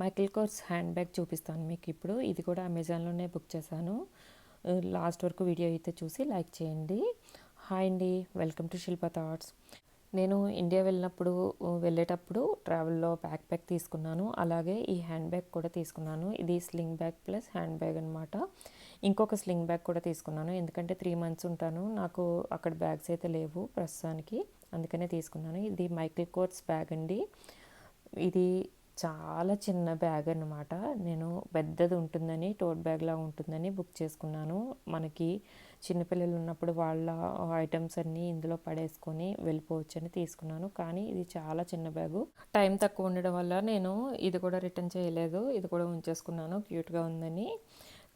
Michael course hand bag చూపిస్తాను మీకు ఇప్పుడు. ఇది కూడా అమెజాన్లోనే బుక్ చేశాను. లాస్ట్ వరకు వీడియో అయితే చూసి లైక్ చేయండి. హాయ్ అండి వెల్కమ్ టు శిల్ప థాట్స్ నేను ఇండియా వెళ్ళినప్పుడు వెళ్ళేటప్పుడు ట్రావెల్లో బ్యాక్ ప్యాక్ తీసుకున్నాను. అలాగే ఈ హ్యాండ్ బ్యాగ్ కూడా తీసుకున్నాను. ఇది sling bag plus hand bag అనమాట ఇంకొక స్లింగ్ బ్యాగ్ కూడా తీసుకున్నాను. ఎందుకంటే త్రీ మంత్స్ ఉంటాను. నాకు అక్కడ బ్యాగ్స్ అయితే లేవు ప్రస్తుతానికి. అందుకనే తీసుకున్నాను. ఇది మైకిల్ కోర్స్ బ్యాగ్ అండి. ఇది చాలా చిన్న బ్యాగ్ అనమాట నేను పెద్దది ఉంటుందని టోట్ బ్యాగ్లా ఉంటుందని బుక్ చేసుకున్నాను. మనకి చిన్నపిల్లలు ఉన్నప్పుడు వాళ్ళ ఐటమ్స్ అన్నీ ఇందులో పడేసుకొని వెళ్ళిపోవచ్చు అని తీసుకున్నాను. కానీ ఇది చాలా చిన్న బ్యాగు టైం తక్కువ ఉండడం వల్ల నేను ఇది కూడా రిటర్న్ చేయలేదు. ఇది కూడా ఉంచేసుకున్నాను. క్యూట్గా ఉందని.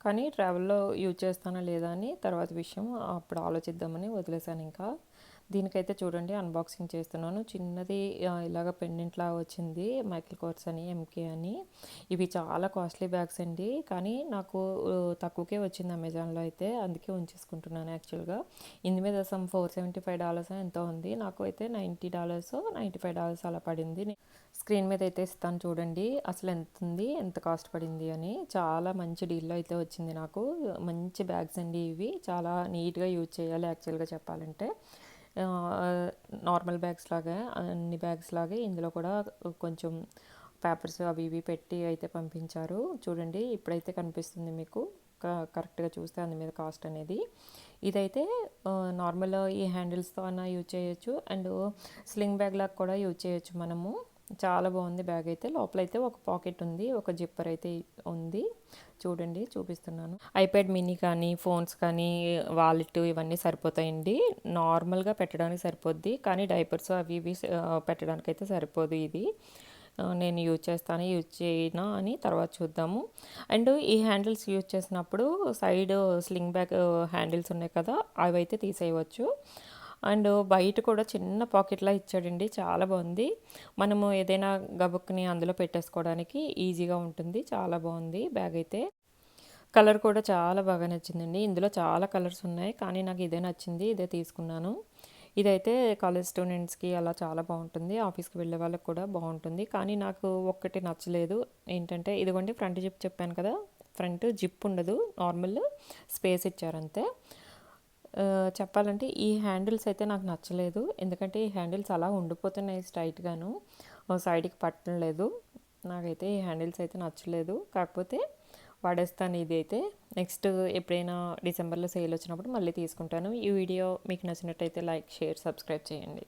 కానీ ట్రావెల్లో యూజ్ చేస్తానా లేదా అని తర్వాత విషయం అప్పుడు ఆలోచిద్దామని వదిలేశాను ఇంకా. దీనికైతే చూడండి అన్బాక్సింగ్ చేస్తున్నాను. చిన్నది ఇలాగ పెండెంట్లా వచ్చింది మైకిల్ కోర్స్ అని ఎంకే అని. ఇవి చాలా కాస్ట్లీ బ్యాగ్స్ అండి. కానీ నాకు తక్కువకే వచ్చింది అమెజాన్లో అయితే అందుకే ఉంచేసుకుంటున్నాను యాక్చువల్గా ఇందు మీద some four seventy five dollars ఎంతో ఉంది. నాకు అయితే ninety dollars ninety five dollars అలా పడింది. స్క్రీన్ మీద అయితే ఇస్తాను చూడండి అసలు ఎంత ఉంది ఎంత కాస్ట్ పడింది అని. చాలా మంచి డీల్లో అయితే వచ్చింది నాకు. మంచి బ్యాగ్స్ అండి ఇవి. చాలా నీట్గా యూజ్ చేయాలి యాక్చువల్గా చెప్పాలంటే. నార్మల్ బ్యాగ్స్ లాగా అన్ని బ్యాగ్స్ లాగే ఇందులో కూడా కొంచెం పేపర్స్ అవి ఇవి పెట్టి అయితే పంపించారు. చూడండి ఇప్పుడైతే కనిపిస్తుంది మీకు. కరెక్ట్గా చూస్తే అందు మీద కాస్ట్ అనేది. ఇదైతే నార్మల్ ఈ హ్యాండిల్స్తో అన్న యూజ్ చేయొచ్చు. అండ్ స్లింగ్ బ్యాగ్ లాగా కూడా యూజ్ చేయొచ్చు మనము. చాలా బాగుంది బ్యాగ్ అయితే. లోపల అయితే ఒక పాకెట్ ఉంది ఒక జిప్పర్ అయితే ఉంది. చూడండి చూపిస్తున్నాను. ఐప్యాడ్ మినీ కానీ ఫోన్స్ కానీ వాలెట్ ఇవన్నీ సరిపోతాయండి. నార్మల్గా పెట్టడానికి సరిపోద్ది కానీ డైపర్స్ అవి ఇవి పెట్టడానికి అయితే సరిపోదు ఇది. నేను యూజ్ చేస్తాను యూజ్ చేయనా అని తర్వాత చూద్దాము. అండ్ ఈ హ్యాండిల్స్ యూజ్ చేసినప్పుడు సైడ్ స్లింగ్ బ్యాగ్ హ్యాండిల్స్ ఉన్నాయి కదా అవి అయితే తీసేయవచ్చు. అండ్ బయట కూడా చిన్న పాకెట్లా ఇచ్చాడండి. చాలా బాగుంది. మనము ఏదైనా గబుక్ని అందులో పెట్టేసుకోవడానికి ఈజీగా ఉంటుంది. చాలా బాగుంది బ్యాగ్ అయితే. కలర్ కూడా చాలా బాగా నచ్చిందండి. ఇందులో చాలా కలర్స్ ఉన్నాయి. కానీ నాకు ఇదే నచ్చింది. ఇదే తీసుకున్నాను. ఇదైతే కాలేజ్ స్టూడెంట్స్కి అలా చాలా బాగుంటుంది. ఆఫీస్కి వెళ్ళే వాళ్ళకి కూడా బాగుంటుంది. కానీ నాకు ఒక్కటి నచ్చలేదు. ఏంటంటే ఇదిగోండి ఫ్రంట్ జిప్ చెప్పాను కదా. ఫ్రంట్ జిప్ ఉండదు. నార్మల్ స్పేస్ ఇచ్చారంతే చెప్పాలంటే ఈ హ్యాండిల్స్ అయితే నాకు నచ్చలేదు. ఎందుకంటే ఈ హ్యాండిల్స్ అలా ఉండిపోతున్నాయి స్ట్రైట్గాను. సైడ్కి పట్టడం లేదు. నాకైతే ఈ హ్యాండిల్స్ అయితే నచ్చలేదు. కాకపోతే వాడేస్తాను ఇది అయితే నెక్స్ట్ ఎప్పుడైనా డిసెంబర్లో సేల్ వచ్చినప్పుడు మళ్ళీ తీసుకుంటాను. ఈ వీడియో మీకు నచ్చినట్టయితే లైక్ షేర్ సబ్స్క్రైబ్ చేయండి.